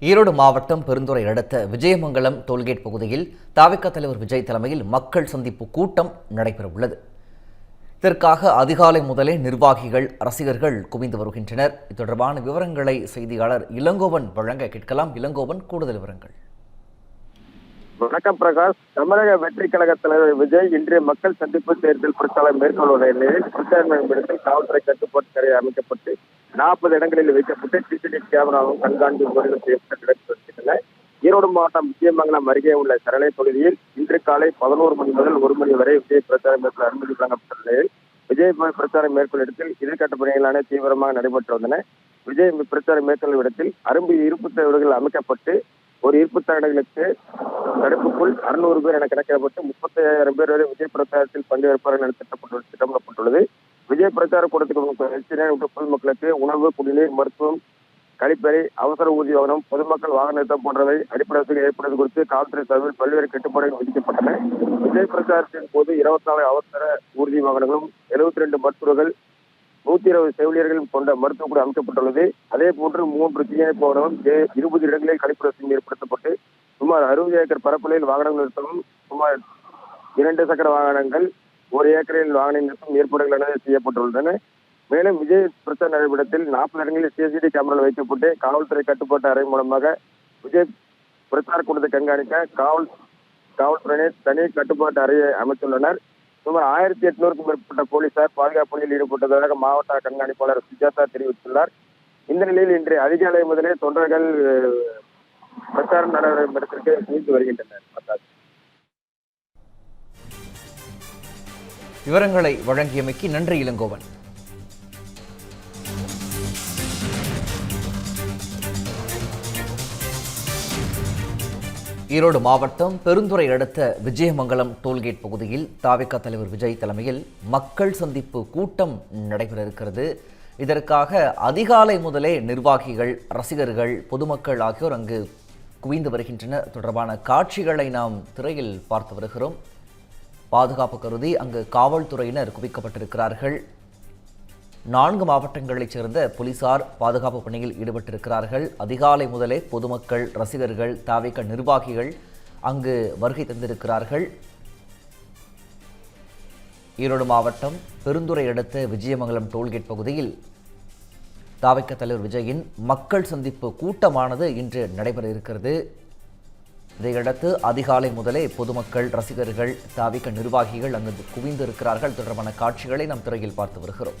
ஈரோடு மாவட்டம் பெருந்துறை அடுத்த விஜயமங்கலம் டோல்கேட் பகுதியில் தாவிக தலைவர் விஜய் தலைமையில் மக்கள் சந்திப்பு கூட்டம் நடைபெறவுள்ளது. இதற்காக அதிகாலை முதலே நிர்வாகிகள் ரசிகர்கள் குவிந்து வருகின்றனர். இது தொடர்பான விவரங்களை செய்தியாளர் இளங்கோவன் வழங்க கேட்கலாம். இளங்கோவன் கூடுதல் விவரங்கள். வணக்கம் பிரகாஷ். தமிழக வெற்றி கழக தலைவர் விஜய் இன்றைய மக்கள் சந்திப்பு தேர்தல் பிரச்சாரம் மேற்கொள்ளுள்ள நிலையில் பிரச்சார காவல்துறை கட்டுப்பாட்டு கரை அமைக்கப்பட்டு நாற்பது இடங்களில் வைக்கப்பட்டு சிசிடிவி கேமராவும் கண்காணிப்பு முறையில் செய்யப்பட்டு ஈரோடு மாவட்டம் விஜயமங்கலம் அருகே உள்ள சரணை தொகுதியில் இன்று காலை பதினோரு மணி முதல் ஒரு மணி வரை விஜய் பிரச்சாரம் மேற்கொள்ள அனுமதி வழங்கப்பட்ட நிலையில் விஜய் பிரச்சாரம் மேற்கொள்ள இடத்தில் எதிர்கட்ட பணிகளான தீவிரமாக நடைபெற்று வந்தன. விஜய் பிரச்சாரம் மேற்கொள்ளும் இடத்தில் அரும்பு இருப்பு தேவைகள் அமைக்கப்பட்டு ஒரு இருப்பு தகடுகளுக்கு தடுப்புக்குள் அறுநூறு பேர் என கணக்கிடப்பட்டு முப்பத்தாயிரம் பேர் வரை விஜய் பிரச்சாரத்தில் பங்கேற்பார்கள் என திட்டப்பட்டு திட்டமிடப்பட்டுள்ளது. விஜய் பிரச்சார கூட்டத்திற்கு பொதுமக்களுக்கு உணவு குடிநீர் மருத்துவம் கழிப்பறை அவசர ஊதிய வாகனம் பொதுமக்கள் வாகன நிறுத்தம் போன்றவை அடிப்படை வசதிகள் ஏற்படுவது குறித்து காவல்துறை சார்பில் பல்வேறு கட்டுப்பாடுகள் விதிக்கப்பட்டன. விஜய் பிரச்சாரத்தின் போது இருபத்தி நாலு அவசர ஊர்தி வாகனங்களும் எழுபத்தி ரெண்டு மருத்துவர்கள் நூத்தி இருபது செவிலியர்கள் கொண்ட மருத்துவ குழு அமைக்கப்பட்டுள்ளது. அதே போன்று மூன்று தீயணைப்பு வாகனம் இருபது இடங்களில் கழிப்பறை ஏற்படுத்தப்பட்டு சுமார் அறுபது ஏக்கர் பரப்பளவில் வாகனங்கள் நிறுத்தவும் சுமார் இரண்டு சக்கர வாகனங்கள் ஒரு ஏக்கரில் வாகன நிறுத்தம் ஏற்பாடுகள் என செய்யப்பட்டுள்ளன. மேலும் விஜய் பிரச்சார நடைபெறத்தில் நாற்பது இடங்களில் சிசிடி கேமரா வைக்கப்பட்டு காவல்துறை கட்டுப்பாட்டு அறை மூலமாக விஜய் பிரச்சார கூட்டத்தை கண்காணிக்க காவல் காவல்துறையினர் தனி கட்டுப்பாட்டு அறையை அமைத்துள்ளனர். சுமார் ஆயிரத்தி எட்நூறுக்கும் மேற்பட்ட போலீசார் பாதுகாப்பு பணியில் ஈடுபட்டதாக மாவட்ட கண்காணிப்பாளர் சுஜாதா தெரிவித்துள்ளார். இந்த நிலையில் இன்று அதிகாலை முதலே தொண்டர்கள் அஹ், நடவடிக்கை நடவடிக்கைக்கு குவிந்து வருகின்றனர். விவரங்களை வழங்கியமைக்கு நன்றி இளங்கோவன். ஈரோடு மாவட்டம் பெருந்துறை அடுத்த விஜயமங்கலம் டோல்கேட் பகுதியில் தாவிக தலைவர் விஜய் தலைமையில் மக்கள் சந்திப்பு கூட்டம் நடைபெற இருக்கிறது இதற்காக அதிகாலை முதலே நிர்வாகிகள் ரசிகர்கள் பொதுமக்கள் ஆகியோர் அங்கு குவிந்து வருகின்றனர் தொடர்பான காட்சிகளை நாம் திரையில் பார்த்து வருகிறோம். பாதுகாப்பு கருதி அங்கு காவல்துறையினர் குவிக்கப்பட்டிருக்கிறார்கள். நான்கு மாவட்டங்களைச் சேர்ந்த போலீசார் பாதுகாப்பு பணியில் ஈடுபட்டிருக்கிறார்கள். அதிகாலை முதலே பொதுமக்கள் ரசிகர்கள் தாவிக நிர்வாகிகள் அங்கு வருகை தந்திருக்கிறார்கள். ஈரோடு மாவட்டம் பெருந்துறை அடுத்த விஜயமங்கலம் டோல்கேட் பகுதியில் தாவிக தலைவர் விஜயின் மக்கள் சந்திப்பு கூட்டமானது இன்று நடைபெற இருக்கிறது. இதையடுத்து அதிகாலை முதலே பொதுமக்கள் ரசிகர்கள் தாவிக்க நிர்வாகிகள் அங்கு குவிந்து இருக்கிறார்கள் தொடர்பான காட்சிகளை நாம் திரையில் பார்த்து வருகிறோம்.